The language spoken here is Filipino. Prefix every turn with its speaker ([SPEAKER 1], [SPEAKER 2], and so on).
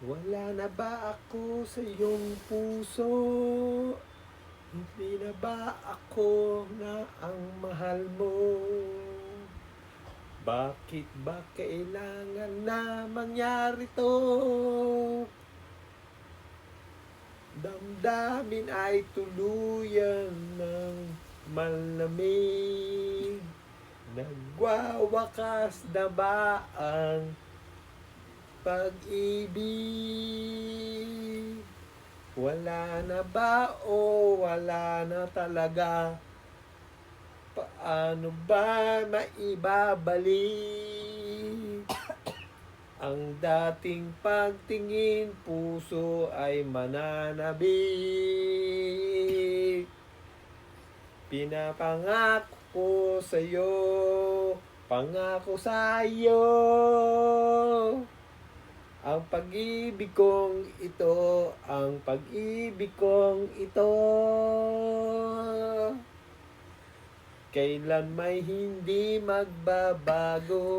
[SPEAKER 1] Wala na ba ako sa iyong puso? Hindi na ba ako na ang mahal mo? Bakit ba kailangan na mangyari to? Damdamin ay tuluyan ng malamig Nagwawakas na ba ang pag-ibig? Wala na ba o wala na talaga? Paano ba maibabalik? Ang dating pagtingin puso ay mananabik Pinapangako ko sa'yo Pangako sa'yo Ang pag-ibig kong ito Ang pag-ibig kong ito. Kailan may hindi magbabago